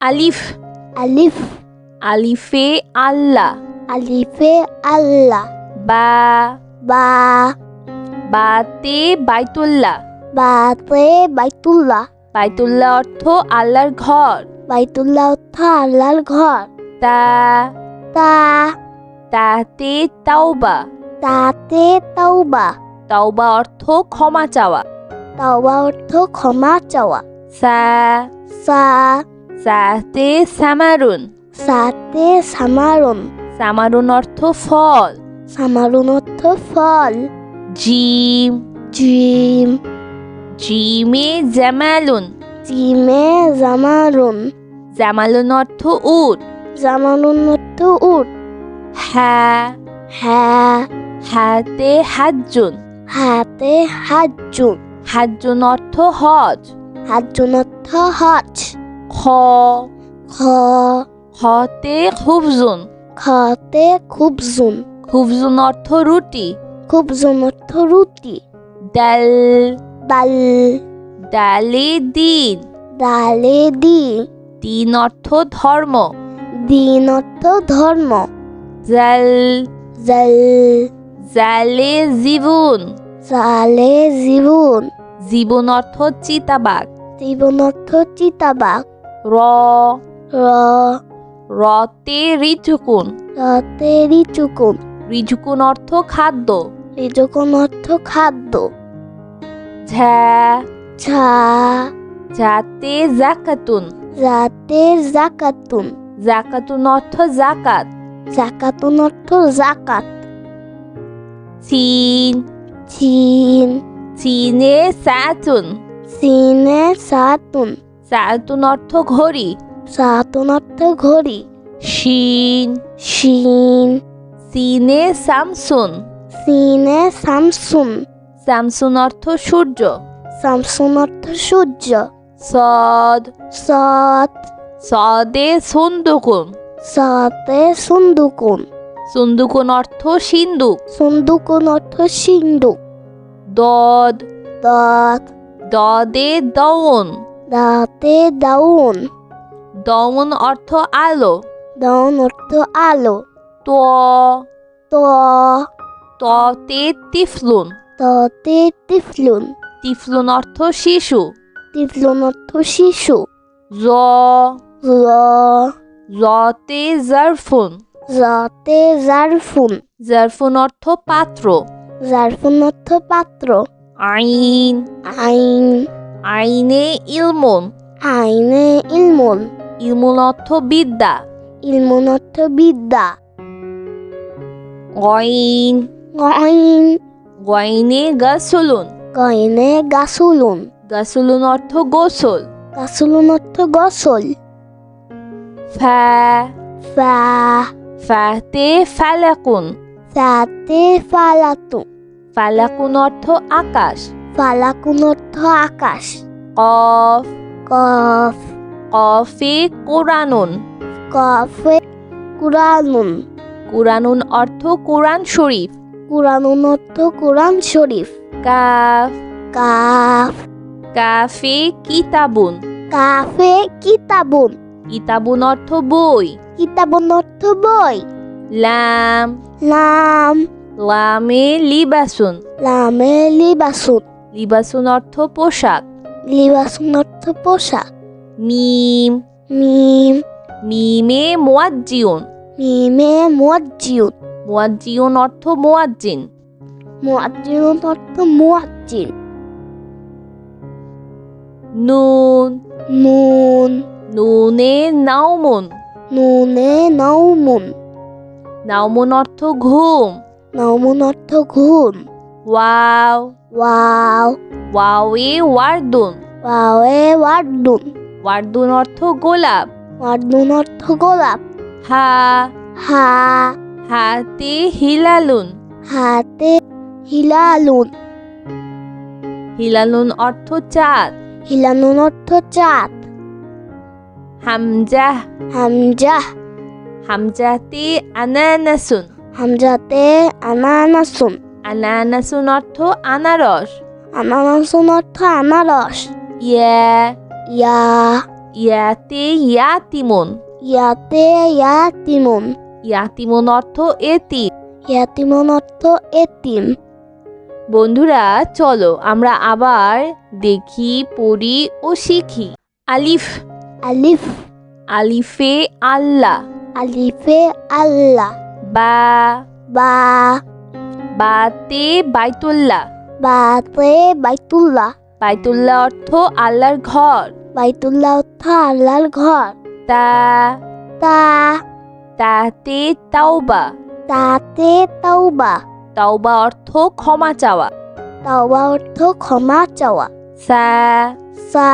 আলিফ। আলিফ। আলিফে আল্লাহ আলিফে আল্লাহ বা। বা। বাতে বাইতুল্লাহ। বাতে বাইতুল্লাহ। বাইতুল্লাহ অর্থ আল্লাহর ঘর। বাইতুল্লাহ অর্থ আল্লাহর ঘর। তা। তা। তাতে তাওবা। তাতে তাওবা। তাওবা অর্থ ক্ষমা চাওয়া। তাওবা অর্থ ক্ষমা চাওয়া। সা। সা। সাতে সামারুন। সাতে সামারুন। সামারুন অর্থ ফল। সামারুন অর্থ ফল। জিম। জিম। জিমে জামালুন। জিমে জামারুন জামালুন অর্থ উট। জামালুন অর্থ উট। হ্যাঁ হ্যাঁ হাতে হাজ্জুন। হাতে হাজুন হাজ্জুন অর্থ হজ। হাজুন অর্থ হজ। খ খ হতে খুবজুন। খতে খুবজুন। খুবজুন অর্থ রুটি। খুবজুন অর্থ রুটি। ডাল ডাল ডালে দিন। ডালে দি দিন অর্থ ধর্ম। দিন অর্থ ধর্ম। জাল। জল। জালে জীবন। জালে জীবন। জীবন অর্থ চিতাবাগ জীবন অর্থ চিতাবাগ র। র। রতে রিচুকুন রতে রিচুকুন রিজুকুন অর্থ খাদ্য। রিচুকুন অর্থ খাদ্য। ঝা। ঝা। যাতে জাকাতুন। রাতে জাকাতুন। জাকাতুন অর্থ জাকাত। জাকাতুন অর্থ জাকাত। চীন। চীন। চীনে সাতুন। সিনে সাতুন। সাতুন অর্থ ঘড়ি সাতুন অর্থ ঘড়ি শিন। শিন। সিনে সামসুন। সিনে সামসুন। সামসুন অর্থ সূর্য। সামসুন অর্থ সূর্য। সদ। সৎ সদে সুন্দুকুন সাতে সুন্দুকুন সুন্দুকুন অর্থ সিন্দুক। সুন্দুকুন অর্থ সিন্ধু দদ। দত দদে দৌন। দাতে দাউন। দমন অর্থ আলো। দাউন অর্থ আলো। ত। ত। ততে তিফলুন। ততে টিফলুন তিফলুন। অর্থ শিশু। টিফলুন অর্থ শিশু। জ র। জতে জারফুন। রাতে জারফুন। জারফুন অর্থ পাত্র। জারফুন অর্থ পাত্র। আইন। আইন। আইনে ইলমন। আইনে ইলমন। ইলমুন অর্থ বিদ্যা। ইলমুন অর্থ বিদ্যা। গইন। গইন। গইনে গাসুলুন। গইনে গাসুলুন। গাসুলুন অর্থ গোসল। গাসুলুন অর্থ গোসল। ফা। ফা। ফাতে ফালাকুন। সাতে ফালাতু ফালাকুন অর্থ আকাশ। ফালাকুন অর্থ আকাশ। কফ। কফ। Coffee কোরআনুন coffee কুরানুন। কুরআনুন অর্থ কোরআন শরীফ। কুরানুন অর্থ কুরআন শরীফ। কাফ। কাফ। কাফে কিতাবুন। কাফে কিতাবুন। কিতাবুন অর্থ বই। কিতাবুন অর্থ বই। লাম। লাম। লামে লিবাসুন। লামে লিবাসুন। লিবাসুন অর্থ পোশাক। লিবাসুন অর্থ পোশাক। মিম। মিম। মিমে মোয়াজ্জিউন। মিমে মুয়াজ্জিউন। মোয়াজ্জিউন অর্থ মোয়াজ্জিন। মুয়াজ্জিউন অর্থ মুয়াজ্জিন। নুন। নুন। নুনে নাওমুন। নুনে নাউমুন নাওমুন অর্থ ঘুম। নাউমুন অর্থ ঘুম। ওয়াও। ওয়াও। ওয়াওয়ে ওয়ার্দুন। ওয়াওয়ে ওয়ার্ডুন ওয়ার্দুন অর্থ গোলাপ। ওয়ার্ডুন অর্থ গোলাপ। হা। হা। হাতে হিলালুন। হাতে হিলালুন। হিলালুন অর্থ চাঁদ। হিলানুন অর্থ চাঁদ। হামজাহ হামজাহ হামজাতে আনানাসুন। হামজাতে আনানাসুন। আনানাসুন অর্থ আনারস। আনানাসুন অর্থ আনারস। ইয়া ইয়া। ইয়াতে ইয়াতিমুন। ইয়াতে ইয়াতিমুন। ইয়াতিমুন অর্থ এতি ইয়াতিমুন অর্থ এতিম। বন্ধুরা চলো আমরা আবার দেখি পড়ি ও শিখি। আলিফ। আলিফ। আলিফে আল্লাহ। আলিফে আল্লাহ। বা। বা। বাতে বাইতুল্লাহ। বাতে বাইতুল্লাহ। বাইতুল্লাহ অর্থ আল্লাহর ঘর। বাইতুল্লাহ অর্থ আল্লাহর ঘর। তা তা তাতে তাওবা। তাতে তাওবা। তাওবা অর্থ ক্ষমা চাওয়া। তাওবা অর্থ ক্ষমা চাওয়া। সা সা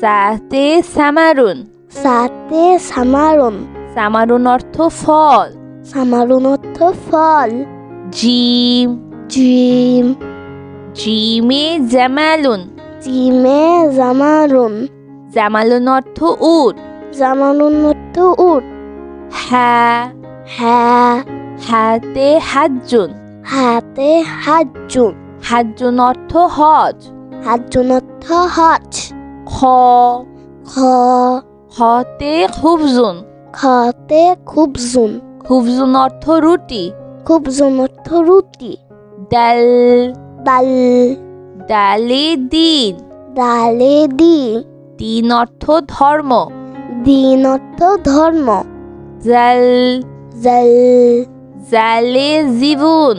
সাতে সামারুন। সাতে সামারুন। সামারুন অর্থ ফল। সামারুন অর্থ ফল। জিম। জিম। জিমে জামালুন। জিমে জামারুন জামালুন অর্থ উট। জামানুন অর্থ উট। হ্যাঁ হ্যাঁ হাতে হাজ্জুন হাতে হাজুন হাজ্জুন অর্থ হজ। হাজুন অর্থ হজ। খ। খ। খতে খুবজুন। খতে খুবজুন। খুবজুন অর্থ রুটি। খুবজুন অর্থ রুটি ডাল ডাল। ডালে দিন। ডালে দি দিন অর্থ ধর্ম। দিন অর্থ ধর্ম। জাল। জল। জালে জীবন।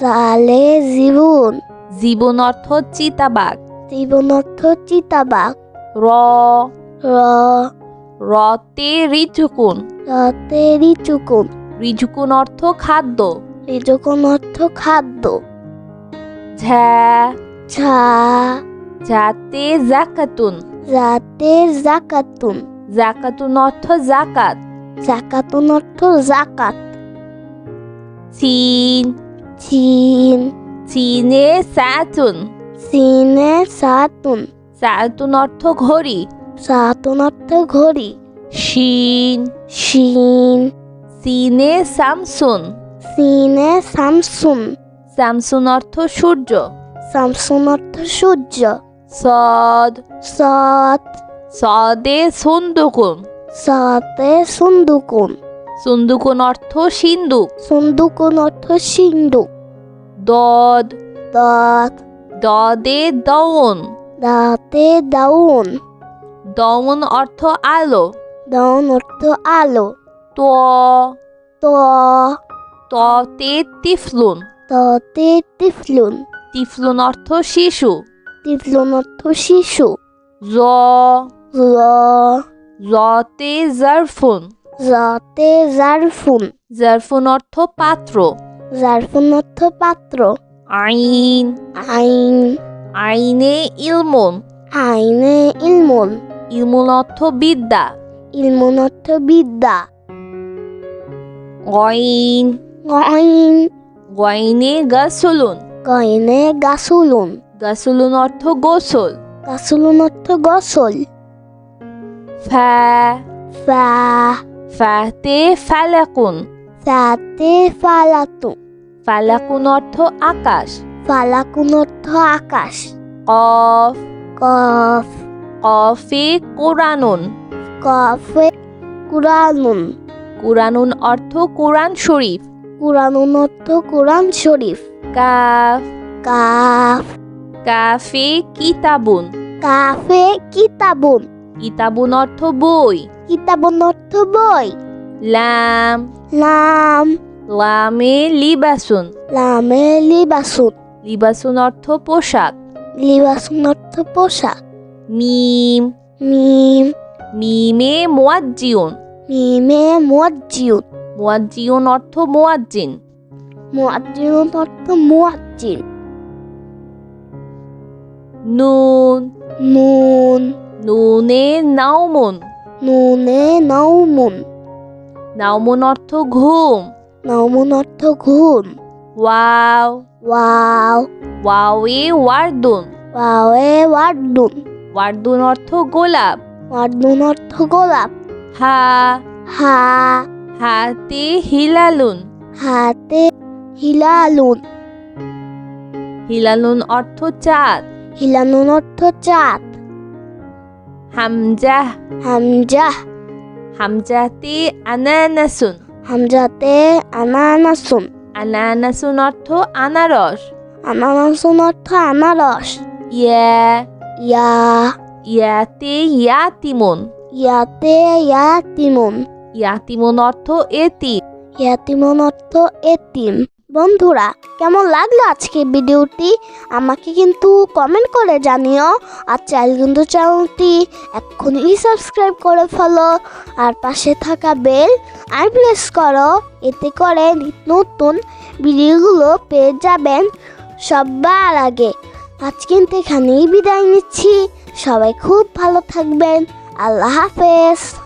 জালে জীবন। জীবন অর্থ চিতাবাগ জীবন অর্থ চিতাবাগ র। র। রতে রিচুকুন রতে রিচুকুন রিচুকুন অর্থ খাদ্য। রিচুকুন অর্থ খাদ্য। ঝা। ঝা। যাতে জাকাতুন। যাতে জাকাতুন। জাকাতুন অর্থ জাকাত। জাকাতুন অর্থ জাকাত। চীন। চীন। চীনে সাতুন। সিনে সাতুন। সাতুন অর্থ ঘড়ি। সাতুন অর্থ ঘড়ি। শিন। শিন। সিনে সামসুন সিনে সামসুন সামসুন অর্থ সূর্য। সামসুন অর্থ সূর্য। সদ। সৎ সদে সুন্দুকুন। সতে সুন্দুকুন। সুন্দুকুন অর্থ সিন্দুক। সুন্দুকুন অর্থ সিন্ধুক দদ। দত দদে দৌন দাতে দাউন। দৌন অর্থ আলো। দাউন অর্থ আলো। ত ত ততে তিফলুন। ততে টিফলুন তিফলুন। অর্থ শিশু। টিফলুন অর্থ শিশু। জ র জতে জারফুন। যাতে জারফুন। জারফুন অর্থ পাত্র। জারফুন অর্থ পাত্র। আইন। আইন। আইনে ইলমুন। আইনে ইলমুন। ইলমুন অর্থ বিদ্যা। ইলমুন অর্থ বিদ্যা। গইন গইন গইনে গাসুলুন গইনে গাসুলুন গাসুলুন অর্থ গোসল গাসুলুন অর্থ গসল ফা ফা ফাতে ফালাকুন সাতে ফালাতু ফালাকুন অর্থ আকাশ ফালাকুন অর্থ আকাশ কফ কফ কফে কোরআনুন কফে কুরানুন অর্থ কোরআন শরীফ। কুরানুন অর্থ কোরআন শরীফ। কাফ। কাফ। কাফে কিতাবুন। কাফে কিতাবুন। কিতাবুন অর্থ বই। কিতাবুন অর্থ বই। লাম। লাম। লামে লিবাসুন। লামে লিবাসুন। লিবাসুন অর্থ পোশাক। লিবাসুন অর্থ পোশাক। মিম। মিম। মিমে মোয়াজ্জিউন। মিমে মুয়াজ্জিউন। মোয়াজ্জিউন অর্থ মোয়াজ্জিন। মুয়াজ্জিউন অর্থ মুয়াজ্জিন। নুন। নুন। নুনে নাওমুন। নুনে নাউমুন নাওমুন অর্থ ঘুম। নাউমুন অর্থ ঘুম। ওয়াও। ওয়াও। ওয়াওয়ে ওয়ার্দুন। ওয়াওয়ে ওয়ার্ডুন ওয়ার্দুন অর্থ গোলাপ। ওয়ার্ডুন অর্থ গোলাপ। হা হা হাতে হিলালুন। হাতে হিলালুন। হিলালুন অর্থ চাঁদ। হিলানুন অর্থ চাঁদ। হামজাহ হামজাহ হামজাতে আনানাসুন। হামজাতে আনানাসুন। আনানাসুন অর্থ আনারস। আনানাসুন অর্থ আনারস। ইয়া। ইয়া। ইয়াতে ইয়াতিমুন। ইয়াতে ইয়াতিমুন। ইয়াতিমুন অর্থ এতি ইয়াতিমুন অর্থ এতিম। বন্ধুরা কেমন লাগল আজকে ভিডিওটি? আমাকে কিন্তু কমেন্ট করে জানিও। আর চাইলে কিন্তু চ্যানেলটি এক্ষুনি সাবস্ক্রাইব করে ফেলো। আর পাশে থাকা বেল আর প্রেস করো। এতে করে নতুন ভিডিওগুলো পেয়ে যাবেন সবার আগে। আজ কিন্তু এখানেই বিদায় নিচ্ছি। সবাই খুব ভালো থাকবেন। আল্লাহ হাফেজ।